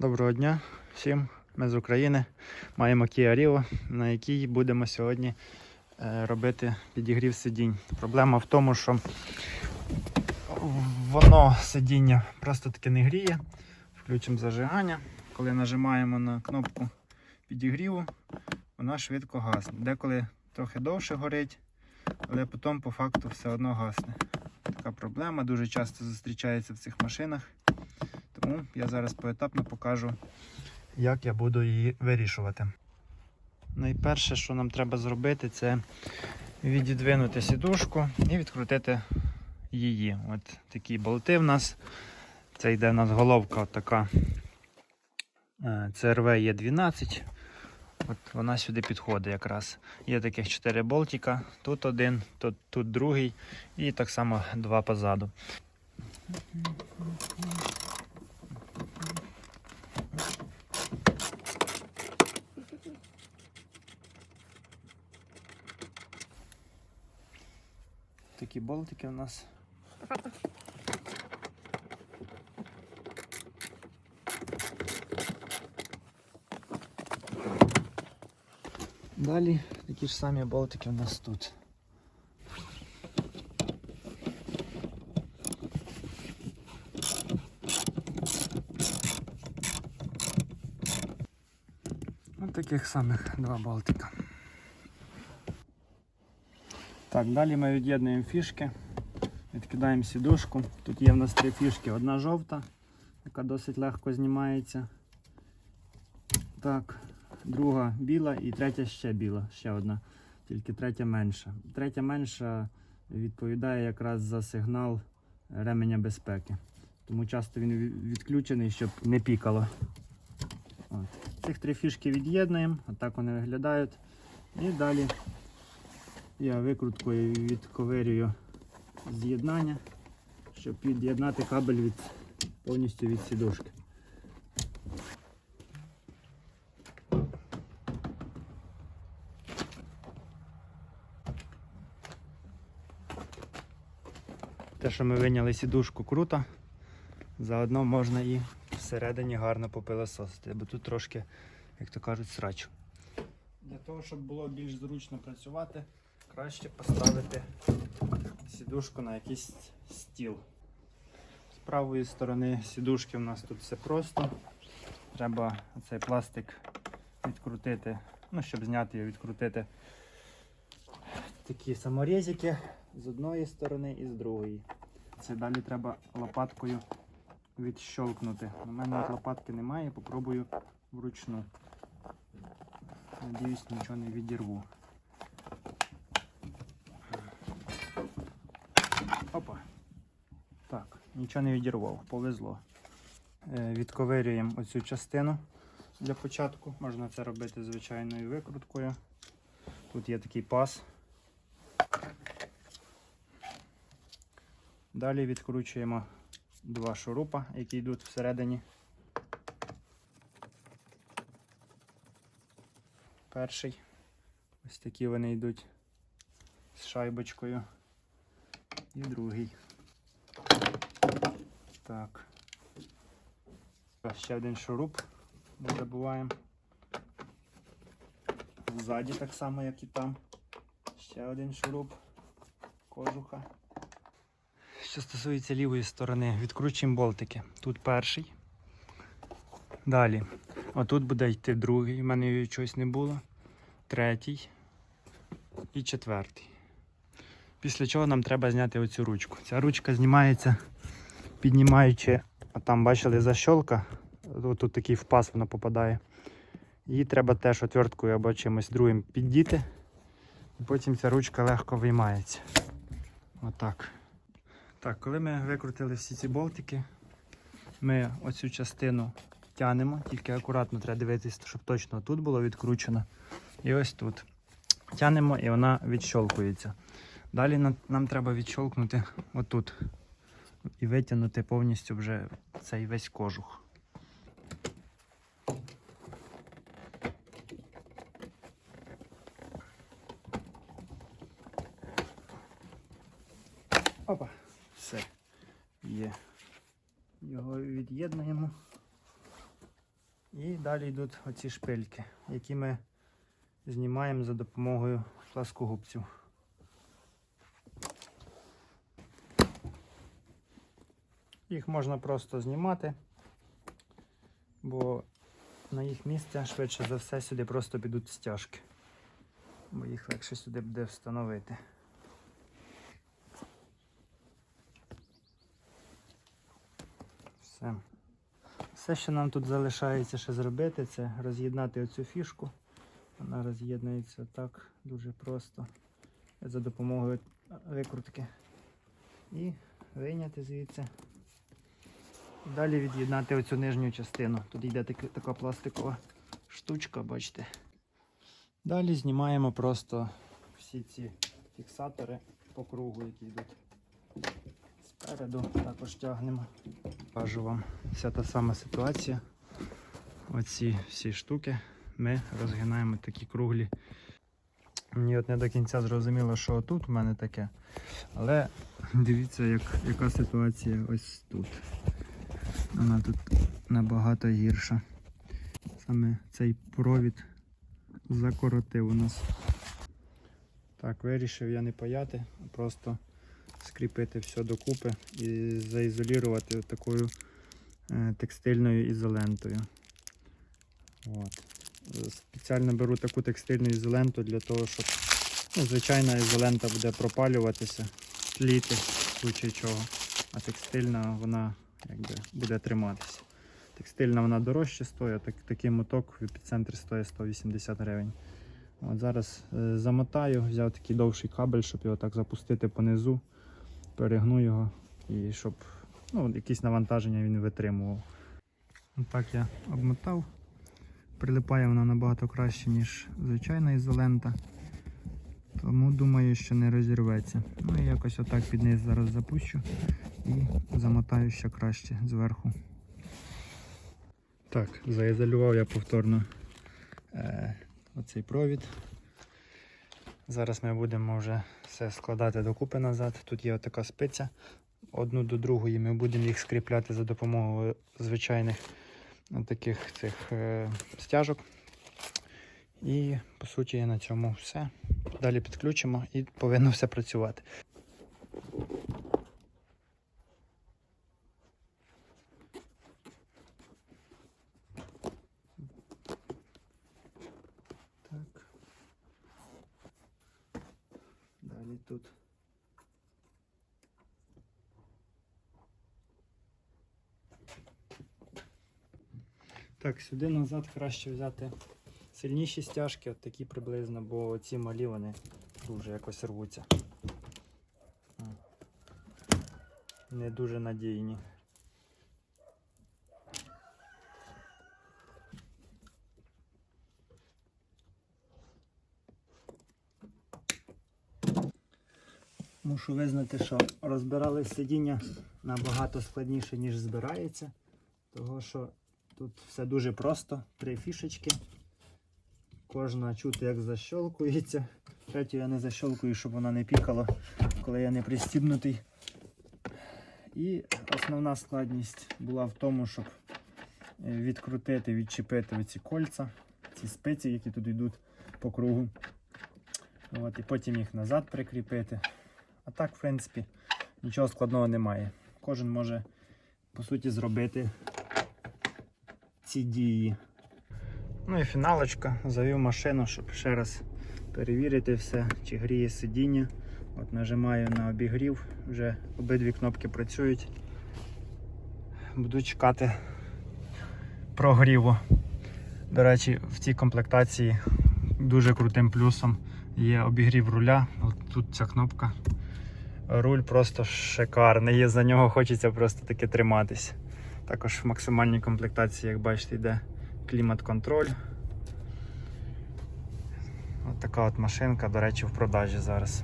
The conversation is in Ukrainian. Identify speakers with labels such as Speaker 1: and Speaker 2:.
Speaker 1: Доброго дня всім. Ми з України. Маємо Kia Rio, на якій будемо сьогодні е, робити підігрів сидінь. Проблема в тому, що воно сидіння просто таки не гріє. Включимо зажигання. Коли нажимаємо на кнопку підігріву, вона швидко гасне. Деколи трохи довше горить, але потім по факту все одно гасне. Така проблема дуже часто зустрічається в цих машинах. Тому я зараз поетапно покажу, як я буду її вирішувати. Найперше, що нам треба зробити, це відідвинути сідушку і відкрутити її. От такі болти в нас. Це йде в нас головка от така CRV є 12. От вона сюди підходить якраз. Є таких 4 болтика. Тут один, тут, тут другий і так само два позаду. Такі болтики у нас. Далі такі ж самі болтики у нас тут. Ось таких самих два болтика. Так, далі ми від'єднуємо фішки, відкидаємо сідушку. Тут є в нас три фішки. Одна жовта, яка досить легко знімається. Так, друга біла і третя ще біла, ще одна, тільки третя менша. Третя менша відповідає якраз за сигнал ременя безпеки. Тому часто він відключений, щоб не пікало. От. Цих три фішки від'єднуємо, отак вони виглядають. І далі я викруткою відковирюю з'єднання, щоб від'єднати кабель від, повністю від сідушки. Те, що ми виняли сідушку круто, заодно можна і всередині гарно попилососити, бо тут трошки, як то кажуть, срач. Для того, щоб було більш зручно працювати, краще поставити сідушку на якийсь стіл. З правої сторони сідушки у нас тут все просто. Треба цей пластик відкрутити, ну, щоб зняти його, відкрутити такі саморізики з одної сторони і з другої. Це далі треба лопаткою відщолкнути. У мене лопатки немає, попробую вручну. Надіюсь, нічого не відірву. Опа. Так, нічого не відірвав, повезло. Е, Відковирюємо оцю частину для початку. Можна це робити звичайною викруткою. Тут є такий пас. Далі відкручуємо два шурупа, які йдуть всередині. Перший. Ось такі вони йдуть з шайбочкою. І другий. Так. Ще один шуруп. Не забуваємо. Ззаді так само, як і там. Ще один шуруп. Кожуха. Що стосується лівої сторони, відкручуємо болтики. Тут перший. Далі. Отут буде йти другий. У мене його чогось не було. Третій і четвертий. Після чого нам треба зняти оцю ручку. Ця ручка знімається, піднімаючи, а там бачили защолка. Тут такий впас вона попадає. Її треба теж отверткою або чимось другим піддіти. І потім ця ручка легко виймається. Отак. Так, коли ми викрутили всі ці болтики, ми оцю частину тянемо, тільки акуратно треба дивитися, щоб точно тут було відкручено. І ось тут. Тянемо і вона відщолкується. Далі нам, треба відщолкнути отут і витягнути повністю вже цей весь кожух. Опа, все. Є. Його від'єднуємо. І далі йдуть оці шпильки, які ми знімаємо за допомогою пласкогубців. Їх можна просто знімати, бо на їх місце швидше за все сюди просто підуть стяжки, бо їх легше сюди буде встановити. Все. Все, що нам тут залишається ще зробити, це роз'єднати оцю фішку. Вона роз'єднується так дуже просто за допомогою викрутки. І вийняти звідси. Далі від'єднати оцю нижню частину. Тут йде таки- така пластикова штучка, бачите. Далі знімаємо просто всі ці фіксатори по кругу, які йдуть спереду, також тягнемо. Кажу вам, вся та сама ситуація. Оці всі штуки ми розгинаємо такі круглі. Мені от не до кінця зрозуміло, що тут в мене таке. Але дивіться, як, яка ситуація ось тут. Вона тут набагато гірша. Саме цей провід закоротив у нас. Так, вирішив я не паяти, а просто скріпити все докупи і заізолірувати такою е, текстильною ізолентою. От. Спеціально беру таку текстильну ізоленту для того, щоб ну, звичайна ізолента буде пропалюватися, тліти, в чого, а текстильна вона якби, буде триматися. Текстильна вона дорожче стоїть, так, такий моток в епіцентрі стоїть 180 гривень. От зараз е, замотаю, взяв такий довший кабель, щоб його так запустити понизу, перегну його і щоб ну, якісь навантаження він витримував. Так я обмотав. Прилипає вона набагато краще, ніж звичайна ізолента. Тому думаю, що не розірветься. Ну і якось отак під низ зараз запущу і замотаю ще краще зверху. Так, заізолював я повторно е, оцей провід. Зараз ми будемо вже все складати докупи назад. Тут є така спиця. Одну до другої ми будемо їх скріпляти за допомогою звичайних е, таких цих е, стяжок. І по суті на цьому все. Далі підключимо і повинно все працювати. Так. Далі тут. Так, сюди назад краще взяти сильніші стяжки, от такі приблизно, бо ці малі вони дуже якось рвуться. Не дуже надійні. Мушу визнати, що розбирали сидіння набагато складніше, ніж збирається. Того що тут все дуже просто. Три фішечки. Кожна чути, як защолкується. Третю я не защолкую, щоб вона не пікала, коли я не пристібнутий. І основна складність була в тому, щоб е, відкрутити, відчепити ці кольця, ці спиці, які тут йдуть по кругу. От, і потім їх назад прикріпити. А так, в принципі, нічого складного немає. Кожен може, по суті, зробити ці дії. Ну і фіналочка. Завів машину, щоб ще раз перевірити все, чи гріє сидіння. От Нажимаю на обігрів, вже обидві кнопки працюють. Буду чекати прогріву. До речі, в цій комплектації дуже крутим плюсом є обігрів руля. От тут ця кнопка. Руль просто шикарний, і за нього хочеться просто таки триматись. Також в максимальній комплектації, як бачите, йде клімат-контроль. От така от машинка, до речі, в продажі зараз.